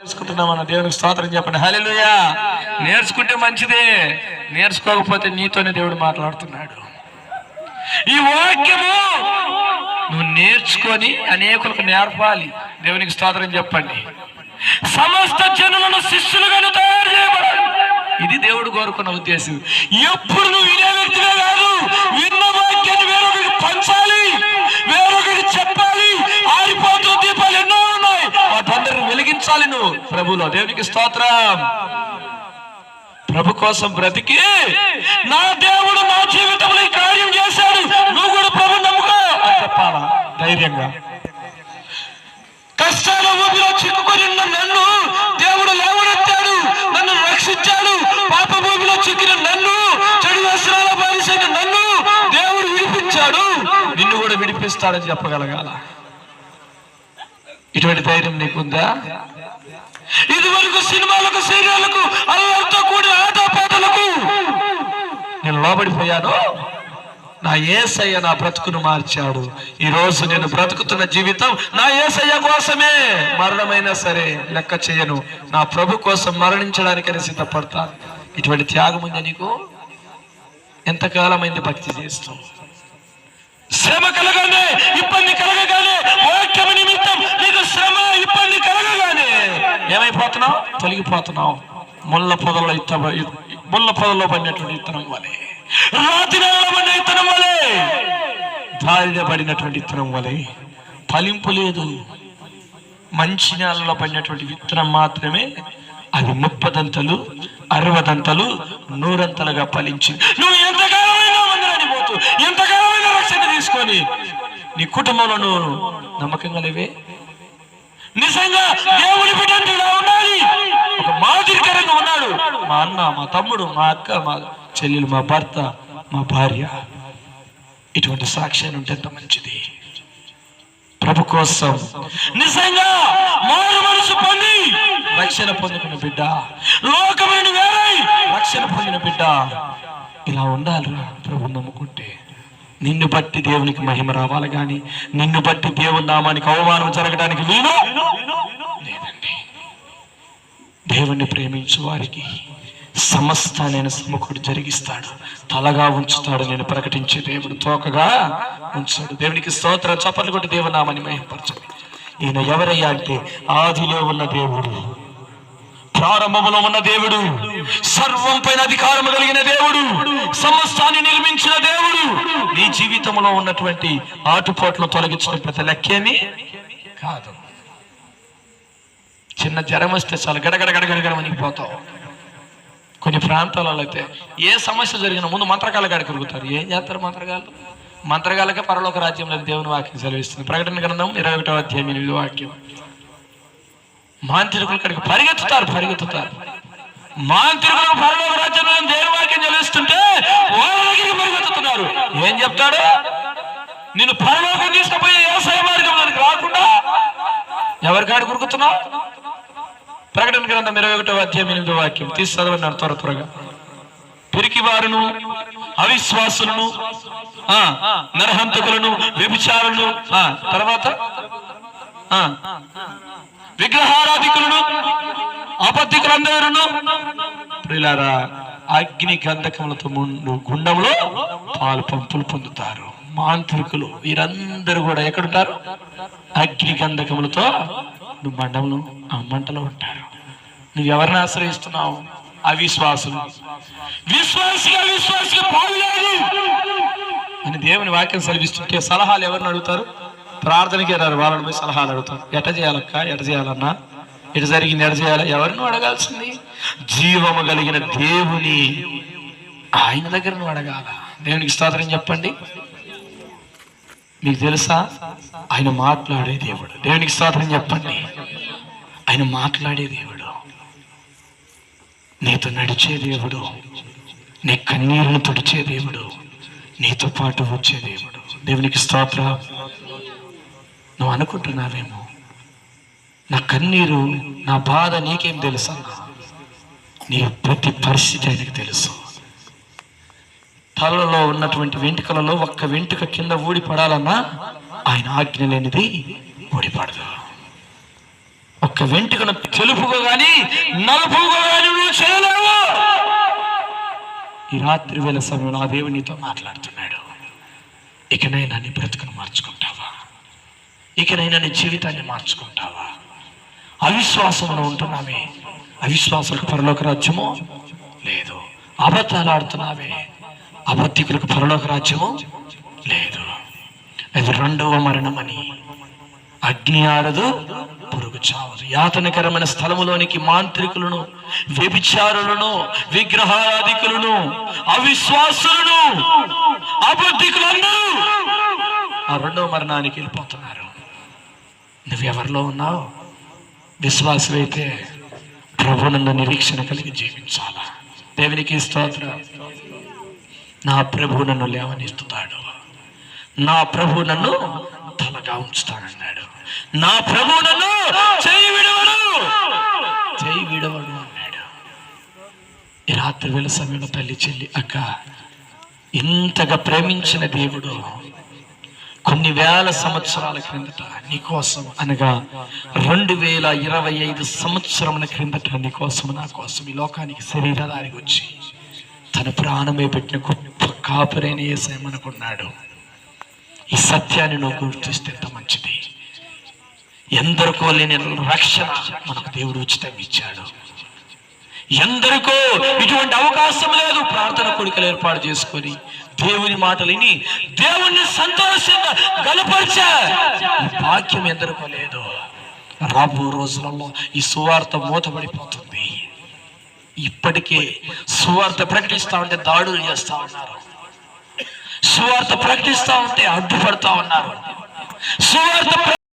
నేర్చుకుంటున్నామన్న దేవునికి స్తోత్రం చెప్పండి. హలిలుయా నేర్చుకుంటే మంచిదే నేర్చుకోకపోతే నీతోనే దేవుడు మాట్లాడుతున్నాడు. ఈ వాక్యము నువ్వు నేర్చుకొని అనేకులకు నేర్పాలి. దేవునికి స్తోత్రం చెప్పండి. సమస్త జనులను శిష్యులుగాను తయారు చేయబడాలి. ఇది దేవుడు కోరుకున్న ఉద్దేశం. ఎప్పుడు నువ్వు వినే వ్యక్తివే కాదు విన్న వాక్యాన్ని వేరొకరికి పంచాలి వేరొకరికి వాటందరిని నువ్వు ప్రభులో దేవునికి స్తోత్రం. ప్రభు కోసం బ్రతికి నా దేవుడు నా జీవితంలో ఈ కార్యం చేశాడు. నువ్వు కూడా ప్రభు నమ్ముకో అని చెప్పాలా? ధైర్యంగా. కష్టాల ఊపిలో చిక్కుకొని నన్ను దేవుడు లేవనెత్తాడు. నన్ను రక్షించాడు. పాప భూమిలో చిక్కిన నన్ను చెడు వస్త్రాల బానిసైన నన్ను దేవుడు విడిపించాడు. నిన్ను కూడా విడిపిస్తాడని చెప్పగలగాల? ఇటువంటి ధైర్యం నీకుందా? ఇదివరకు సినిమాలకు సీరియళ్ళకు అల్లతో కూడిన ఆటపాటలకు నేను లోబడిపోయాను. నా ఏసయ్య నా బ్రతుకును మార్చాడు. ఈ రోజు నేను బ్రతుకుతున్న జీవితం నా ఏసయ్య కోసమే. మరణమైనా సరే లెక్క చేయను. నా ప్రభు కోసం మరణించడానికని సిద్ధపడతాను. ఇటువంటి త్యాగం ఉంది నీకు? ఎంతకాలమైంది భక్తి చేస్తాం? శ్రమ కలగానే ఇబ్బంది కలగగానే వాక్యము నిమిత్తం నీకు శ్రమ ఇబ్బంది కలగగానే. ఏమైపోతున్నావు? తొలగిపోతున్నావు. ముళ్ళ పొదల్లో ఇత్త ముళ్ళ పొదల్లో పడినటువంటి ఇత్తనం వలె. రాతి నెలలో పడిన ఇత్తనం వలె. దారిన పడినటువంటి ఇత్తనం వలె. ఫలింపు లేదు. మంచి నెలలో పడినటువంటి విత్తనం మాత్రమే అది ముప్పదంతలు అరవదంతలు నూరంతలుగా ఫలించింది. నువ్వు ఎంతకాలమైనా కాదు పోతూ రక్షణ తీసుకొని నీ కుటుంబంలో నమ్మకంగా లేవే. నిజంగా దేవుడి బిడ్డ ఇలా ఉండాలి. ఒక మాదిరికరంగా ఉన్నాడు. మా అన్న మా తమ్ముడు మా అక్క మా చెల్లెలు మా భర్త మా భార్య. ఇటువంటి సాక్ష్యాన్ని ఉంటే ఎంత మంచిది. ప్రభు కోసం నిజంగా మారు మనసు పొంది రక్షణ పొందుకున్న బిడ్డ. లోకమైన వేరై రక్షణ పొందిన బిడ్డ. ఇలా ఉండాలిరా ప్రభు నమ్ముకుంటే. నిన్ను బట్టి దేవునికి మహిమ రావాలి కానీ నిన్ను బట్టి దేవుని నామానికి అవమానం జరగడానికి వీలు లేదండి. దేవుణ్ణి ప్రేమించు వారికి సమస్త నేను సమకుడు జరిగిస్తాడు. తలగా ఉంచుతాడు నేను ప్రకటించే దేవుడు తోకగా ఉంచాడు దేవునికి స్తోత్ర చప్పట్లు కొట్టి దేవునామని మహిమపరచండి ఈయన ఎవరయ్యా అంటే ఆదిలో ఉన్న దేవుడు. ప్రారంభములో ఉన్న దేవుడు సర్వం పైన అధికారం కలిగిన దేవుడు సమస్తాన్ని నిర్మించిన దేవుడు. నీ జీవితంలో ఉన్నటువంటి ఆటుపోట్లు తొలగించిన ప్రతి లెక్కేమి కాదు. చిన్న జ్వరం వస్తే చాలు గడగడగడగడగడమని పోతావు. కొన్ని ప్రాంతాలలో అయితే ఏ సమస్య జరిగిన ముందు మంత్రకాల కాడికి తిరుగుతారు. ఏం చేస్తారు మంత్రకాలు మంత్రకాలకే పరలోక రాజ్యంలో దేవుని వాక్యం సెలవిస్తుంది. ప్రకటన గ్రంథం ఇరవై ఒకటో అధ్యాయం ఎనిమిది వాక్యం. మాంత్రికులు ఇక్కడికి పరిగెత్తుతారు పరిగెత్తుతారు. మాంత్రికులకు పరలోక రాజ్యంలో దేవుని వాక్యం చెల్లిస్తుంటే వాళ్ళకి పరిగెత్తుతున్నారు. ఏం చెప్తాడు? నేను పరలోకం తీసుకుపోయే వ్యవసాయ మార్గం రాకుండా ఎవరి కాడి కురుకుతున్నావు? ప్రకటన గ్రంథం ఇరవై ఒకటో అధ్యాయం ఎనిమిదో వాక్యం. తీసి చదవన్నాడు త్వర త్వరగా. పిరికి వారును అవిశ్వాసులను నరహంతకులను వ్యభిచారులను తర్వాత విగ్రహారాధికులను అబద్ధికులందరూ ప్రిలారా అగ్ని గంధకములతో ముందు గుండంలో పాలు పంపులు పొందుతారు. మాంత్రికులు వీరందరూ కూడా ఎక్కడుంటారు? అగ్ని గంధకములతో నువ్వు మండములు ఆ మంటలో ఉంటారు. నువ్వు ఎవరిని ఆశ్రయిస్తున్నావు? అవిశ్వాసులు. విశ్వాసిగా అవిశ్వాసిగా పాలు అని దేవుని వాక్యం సెలవిస్తుంటే సలహాలు ఎవరిని అడుగుతారు? ప్రార్థనకి రారు. వాళ్ళని పోయి సలహాలు అడుగుతాం. ఎట చేయాలక్క? ఎట చేయాలన్నా? ఎట జరిగింది? ఎట చేయాలి? ఎవరిని అడగాల్సింది. జీవము కలిగిన దేవుని ఆయన దగ్గర నువ్వు అడగాల. దేవునికి స్తోత్రం చెప్పండి. మీకు తెలుసా? ఆయన మాట్లాడే దేవుడు. దేవునికి స్తోత్రం చెప్పండి. ఆయన మాట్లాడే దేవుడు. నీతో నడిచే దేవుడు. నీ కన్నీరును తుడిచే దేవుడు. నీతో పాటు వచ్చే దేవుడు. దేవునికి స్తోత్రం. నువ్వు అనుకుంటున్నావేమో? నా కన్నీరు నా బాధ నీకేం తెలుసా నీ ప్రతి పరిస్థితి ఆయనకు తెలుసు. తలలో ఉన్నటువంటి వెంట్రుకలలో ఒక్క వెంట్రుక కింద ఊడిపడాలన్నా ఆయన ఆజ్ఞ లేనిది ఊడిపడదు. ఒక్క వెంట్రుకను తెలుపుగా గాని నలుపుగా గాని నువ్వు చేయలేవు. ఈ రాత్రి వేళ సమయంలో ఆ దేవునితో మాట్లాడుతున్నాడు. ఇకనైనా నీ బ్రతుకును మార్చుకుంటాను ఇకనైనా నీ జీవితాన్ని మార్చుకుంటావా? అవిశ్వాసంలో ఉంటున్నామే అవిశ్వాసులకు పరలోక రాజ్యము? లేదు. అబద్ధాలు ఆడుతున్నావే. అబద్ధికులకు పరలోక రాజ్యము? లేదు. అది రెండవ మరణమని. అగ్ని ఆరదు పురుగు చావదు. యాతనకరమైన స్థలములోనికి మాంత్రికులను వ్యభిచారులను విగ్రహాధికులను అవిశ్వాసులను అబద్ధికులందరూ ఆ రెండవ మరణానికి వెళ్ళిపోతున్నారు. నువ్వెవరిలో ఉన్నావు విశ్వాసమైతే ప్రభునందు నిరీక్షణ కలిగి జీవించాలా? దేవునికి స్తోత్ర. నా ప్రభు నన్ను లేవనిస్తున్నాడు నా ప్రభు నన్ను తలగా ఉంచుతానన్నాడు. నా ప్రభు నన్ను చేయి విడవడు. చేయి విడవడు అన్నాడు. ఈ రాత్రి వేళ సమయంలో తల్లి చెల్లి అక్క ఇంతగా ప్రేమించిన దేవుడు కొన్ని వేల సంవత్సరాల క్రిందట నీకోసం అనగా రెండు వేల ఇరవై ఐదు సంవత్సరముల క్రిందట నీకోసం నా కోసం ఈ లోకానికి శరీరదానికి వచ్చి తన ప్రాణమే పెట్టిన గొప్ప కాపురైన ఏసేమనుకున్నాడు ఈ సత్యాన్ని నువ్వు గుర్తిస్తే ఎంత మంచిది. ఎందరికో లేని రక్షణ మనకు దేవుడు ఉచితంగా ఇచ్చాడు. ఎందరికో ఇటువంటి అవకాశం లేదు. ప్రార్థన కొడుకలు ఏర్పాటు చేసుకొని దేవుని మాటలు దేవుణ్ణి సంతోషంగా గలపరిచే ఈ భాగ్యం ఎందరికో లేదు. రాబో రోజులలో ఈ సువార్త మూతపడిపోతుంది. ఇప్పటికే సువార్త ప్రకటిస్తా ఉంటే దాడులు చేస్తా ఉన్నారు. సువార్త ప్రకటిస్తా ఉంటే అడ్డుపడతా ఉన్నారు. సువార్త